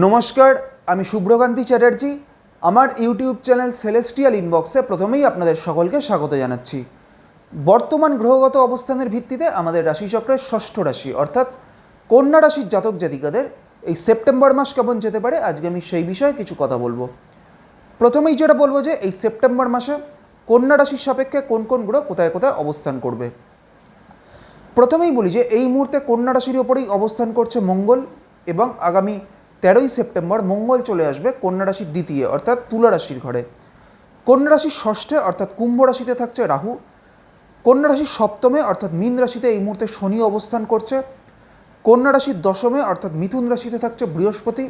নমস্কার, আমি শুভ্রকান্তি চ্যাটার্জি। আমার ইউটিউব চ্যানেল সেলেস্টিয়াল ইনবক্সে প্রথমেই আপনাদের সকলকে স্বাগত জানাচ্ছি। বর্তমান গ্রহগত অবস্থানের ভিত্তিতে আমাদের রাশিচক্রের ষষ্ঠ রাশি, অর্থাৎ কন্যা রাশির জাতক জাতিকাদের এই সেপ্টেম্বর মাস কেমন যেতে পারে, আজকে আমি সেই বিষয়ে কিছু কথা বলব। প্রথমেই যেটা বলব যে, এই সেপ্টেম্বর মাসে কন্যা রাশির সাপেক্ষে কোন কোন গ্রহ কোথায় কোথায় অবস্থান করবে। প্রথমেই বলি যে, এই মুহূর্তে কন্যা রাশির ওপরেই অবস্থান করছে মঙ্গল এবং আগামী তেরোই সেপ্টেম্বর মঙ্গল চলে আসবে কন্যা রাশির দ্বিতীয়, অর্থাৎ তুলা রাশির ঘরে। কন্যা রাশির ষষ্ঠে, অর্থাৎ কুম্ভ রাশিতে থাকছে রাহু। কন্যা রাশির সপ্তমে, অর্থাৎ মীন রাশিতে এই মুহূর্তে শনি অবস্থান করছে। কন্যা রাশির দশমে, অর্থাৎ মিথুন রাশিতে থাকছে বৃহস্পতি।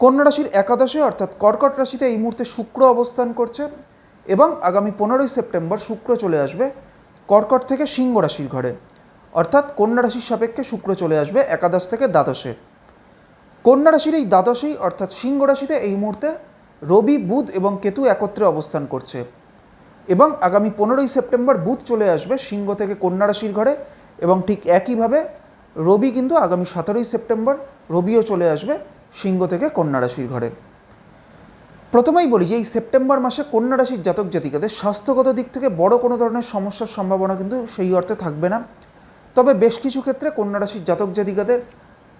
কন্যা রাশির একাদশে, অর্থাৎ কর্কট রাশিতে এই মুহূর্তে শুক্র অবস্থান করছে এবং আগামী পনেরোই সেপ্টেম্বর শুক্র চলে আসবে কর্কট থেকে সিংহ রাশির ঘরে। অর্থাৎ কন্যা রাশির সাপেক্ষে শুক্র চলে আসবে একাদশ থেকে দ্বাদশে। কন্যা রাশির এই দ্বাদশেই অর্থাৎ সিংহ রাশিতে এই মুহূর্তে রবি, বুধ এবং কেতু একত্রে অবস্থান করছে। এবং আগামী পনেরোই সেপ্টেম্বর বুধ চলে আসবে সিংহ থেকে কন্যা রাশির ঘরে এবং ঠিক একইভাবে রবি কিন্তু আগামী সতেরোই সেপ্টেম্বর রবিও চলে আসবে সিংহ থেকে কন্যা রাশির ঘরে। প্রথমেই বলি যে এই সেপ্টেম্বর মাসে কন্যা রাশির জাতক জাতিকাদের স্বাস্থ্যগত দিক থেকে বড় কোনো ধরনের সমস্যার সম্ভাবনা কিন্তু সেই অর্থে থাকবে না। তবে বেশ কিছু ক্ষেত্রে কন্যা রাশির জাতক জাতিকাদের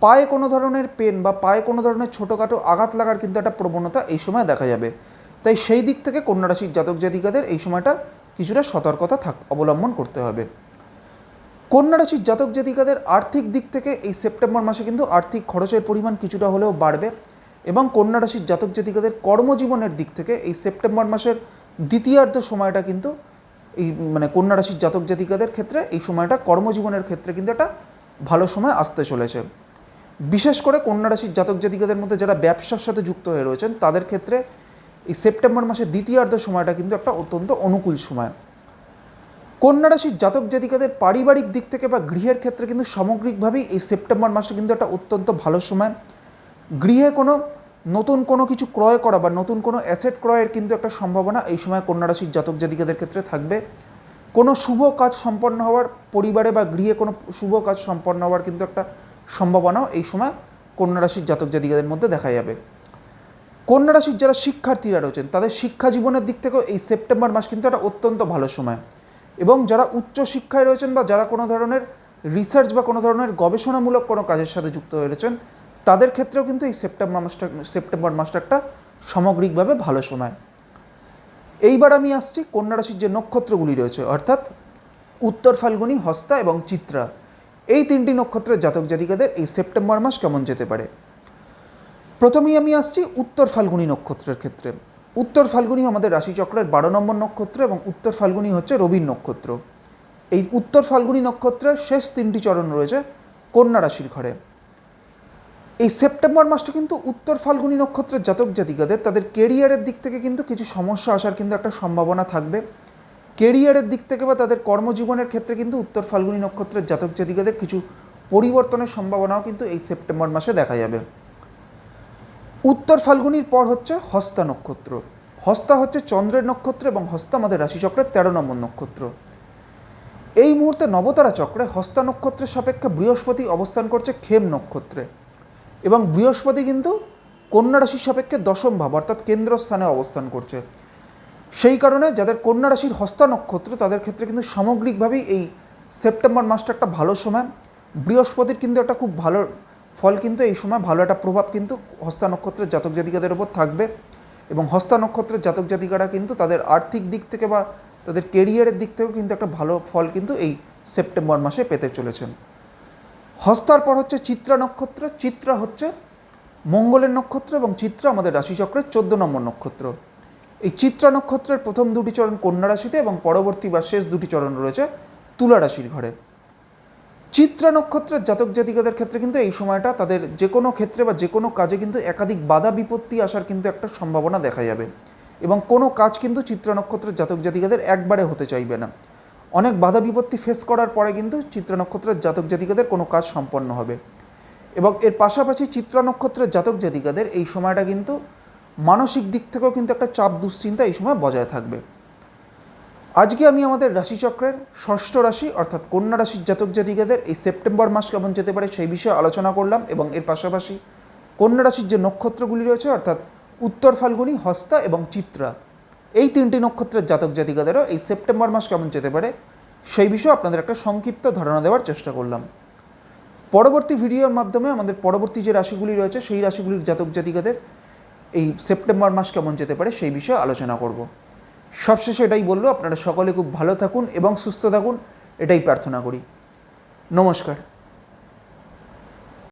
পায়ে কোনো ধরনের পেন বা পায়ে কোনো ধরনের ছোটোখাটো আঘাত লাগার কিন্তু একটা প্রবণতা এই সময় দেখা যাবে। তাই সেই দিক থেকে কন্যা রাশির জাতক জাতিকাদের এই সময়টা কিছুটা সতর্কতা থাক, অবলম্বন করতে হবে। কন্যা রাশির জাতক জাতিকাদের আর্থিক দিক থেকে এই সেপ্টেম্বর মাসে কিন্তু আর্থিক খরচের পরিমাণ কিছুটা হলেও বাড়বে এবং কন্যা রাশির জাতক জাতিকাদের কর্মজীবনের দিক থেকে এই সেপ্টেম্বর মাসের দ্বিতীয়ার্ধ সময়টা কিন্তু এই মানে কন্যা রাশির জাতক জাতিকাদের ক্ষেত্রে এই সময়টা কর্মজীবনের ক্ষেত্রে কিন্তু একটা ভালো সময় আসতে চলেছে। বিশেষ করে কন্যা রাশির জাতক জাতিকাদের মধ্যে যারা ব্যবসার সাথে যুক্ত হয়ে রয়েছেন, তাদের ক্ষেত্রে এই সেপ্টেম্বর মাসের দ্বিতীয়ার্ধ সময়টা কিন্তু একটা অত্যন্ত অনুকূল সময়। কন্যা রাশির জাতক জাতিকাদের পারিবারিক দিক থেকে বা গৃহের ক্ষেত্রে কিন্তু সামগ্রিকভাবেই এই সেপ্টেম্বর মাসটা কিন্তু একটা অত্যন্ত ভালো সময়। গৃহে কোনো নতুন কোনো কিছু ক্রয় করা বা নতুন কোনো অ্যাসেট ক্রয়ের কিন্তু একটা সম্ভাবনা এই সময় কন্যা রাশির জাতক জাতিকাদের ক্ষেত্রে থাকবে। কোনো শুভ কাজ সম্পন্ন হওয়ার পরিবারে বা গৃহে কোনো শুভ কাজ সম্পন্ন হওয়ার কিন্তু একটা সম্ভাবনাও এই সময় কন্যা রাশির জাতক জাতিকাদের মধ্যে দেখা যাবে। কন্যা রাশির যারা শিক্ষার্থীরা রয়েছেন, তাদের শিক্ষা জীবনের দিক থেকেও এই সেপ্টেম্বর মাস কিন্তু একটা অত্যন্ত ভালো সময়। এবং যারা উচ্চ শিক্ষায় রয়েছেন বা যারা কোনো ধরনের রিসার্চ বা কোনো ধরনের গবেষণামূলক কোনো কাজের সাথে যুক্ত হয়ে রয়েছেন, তাদের ক্ষেত্রেও কিন্তু এই সেপ্টেম্বর মাসটা সেপ্টেম্বর মাসটা একটা সামগ্রিকভাবে ভালো সময়। এইবার আমি আসছি কন্যা রাশির যে নক্ষত্রগুলি রয়েছে, অর্থাৎ উত্তর ফাল্গুনী, হস্তা এবং চিত্রা। এই তিনটি নক্ষত্রের জাতক জাতিকাদের এই সেপ্টেম্বর মাস কেমন যেতে পারে? প্রথমেই আমি আসছি উত্তর ফাল্গুনী নক্ষত্রের ক্ষেত্রে। উত্তর ফাল্গুনী আমাদের রাশিচক্রের বারো নম্বর নক্ষত্র এবং উত্তর ফাল্গুনী হচ্ছে রবির নক্ষত্র। এই উত্তর ফাল্গুনী নক্ষত্রের শেষ তিনটি চরণ রয়েছে কন্যা রাশির ঘরে। এই সেপ্টেম্বর মাসটা কিন্তু উত্তর ফাল্গুনী নক্ষত্রের জাতক জাতিকাদের তাদের কেরিয়ারের দিক থেকে কিন্তু কিছু সমস্যা আসার কিন্তু একটা সম্ভাবনা থাকবে। কেরিয়ারের দিক থেকে বা তাদের কর্মজীবনের ক্ষেত্রে কিন্তু উত্তর ফাল্গুনী নক্ষত্রের জাতক জাতিকাদের কিছু পরিবর্তনের সম্ভাবনাও কিন্তু এই সেপ্টেম্বর মাসে দেখা যাবে। উত্তর ফাল্গুনির পর হচ্ছে হস্তা নক্ষত্র। হস্তা হচ্ছে চন্দ্রের নক্ষত্র এবং হস্তা আমাদের রাশিচক্রের তেরো নম্বর নক্ষত্র। এই মুহূর্তে নবতারা চক্রে হস্তা নক্ষত্রের সাপেক্ষে বৃহস্পতি অবস্থান করছে খেম নক্ষত্রে এবং বৃহস্পতি কিন্তু কন্যা রাশির সাপেক্ষে দশম ভাব অর্থাৎ কেন্দ্রস্থানে অবস্থান করছে। সেই কারণে যাদের কন্যা রাশির হস্তা নক্ষত্র, তাদের ক্ষেত্রে কিন্তু সামগ্রিকভাবেই এই সেপ্টেম্বর মাসটা একটা ভালো সময়। বৃহস্পতির কিন্তু একটা খুব ভালো ফল কিন্তু এই সময়, ভালো একটা প্রভাব কিন্তু হস্তা নক্ষত্রের জাতক জাতিকাদের ওপর থাকবে। এবং হস্তা নক্ষত্রের জাতক জাতিকারা কিন্তু তাদের আর্থিক দিক থেকে বা তাদের কেরিয়ারের দিক থেকেও কিন্তু একটা ভালো ফল কিন্তু এই সেপ্টেম্বর মাসে পেতে চলেছেন। হস্তার পর হচ্ছে চিত্রা নক্ষত্র। চিত্রা হচ্ছে মঙ্গলের নক্ষত্র এবং চিত্রা আমাদের রাশিচক্রের চোদ্দ নম্বর নক্ষত্র। এই চিত্রা নক্ষত্রের প্রথম দুটি চরণ কন্যা রাশিতে এবং পরবর্তী বা শেষ দুটি চরণ রয়েছে তুলা রাশির ঘরে। চিত্রা নক্ষত্রের জাতক জাতিকাদের ক্ষেত্রে কিন্তু এই সময়টা তাদের যে কোনো ক্ষেত্রে বা যে কোনো কাজে কিন্তু একাধিক বাধা বিপত্তি আসার কিন্তু একটা সম্ভাবনা দেখা যাবে এবং কোনো কাজ কিন্তু চিত্রা নক্ষত্রের জাতক জাতিকাদের একবারে হতে চাইবে না। অনেক বাধা বিপত্তি ফেস করার পরে কিন্তু চিত্রা নক্ষত্রের জাতক জাতিকাদের কোনো কাজ সম্পন্ন হবে। এবং এর পাশাপাশি চিত্রা নক্ষত্রের জাতক জাতিকাদের এই সময়টা কিন্তু মানসিক দিক থেকেও কিন্তু একটা চাপ, দুশ্চিন্তা এই সময় বজায় থাকবে। আজকে আমি আমাদের রাশিচক্রের ষষ্ঠ রাশি, অর্থাৎ কন্যা রাশির জাতক জাতিকাদের এই সেপ্টেম্বর মাস কেমন যেতে পারে সেই বিষয়ে আলোচনা করলাম এবং এর পাশাপাশি কন্যা রাশির যে নক্ষত্রগুলি রয়েছে, অর্থাৎ উত্তর ফাল্গুনী, হস্তা এবং চিত্রা, এই তিনটি নক্ষত্রের জাতক জাতিকাদেরও এই সেপ্টেম্বর মাস কেমন যেতে পারে সেই বিষয়ে আপনাদের একটা সংক্ষিপ্ত ধারণা দেওয়ার চেষ্টা করলাম। পরবর্তী ভিডিওর মাধ্যমে আমাদের পরবর্তী যে রাশিগুলি রয়েছে, সেই রাশিগুলির জাতক জাতিকাদের এই সেপ্টেম্বর মাস কেমন যেতে পারে সেই বিষয়ে আলোচনা করব। সবশেষে এটাই বলল, আপনারা সকলে খুব ভালো থাকুন এবং সুস্থ থাকুন, এটাই প্রার্থনা করি। নমস্কার।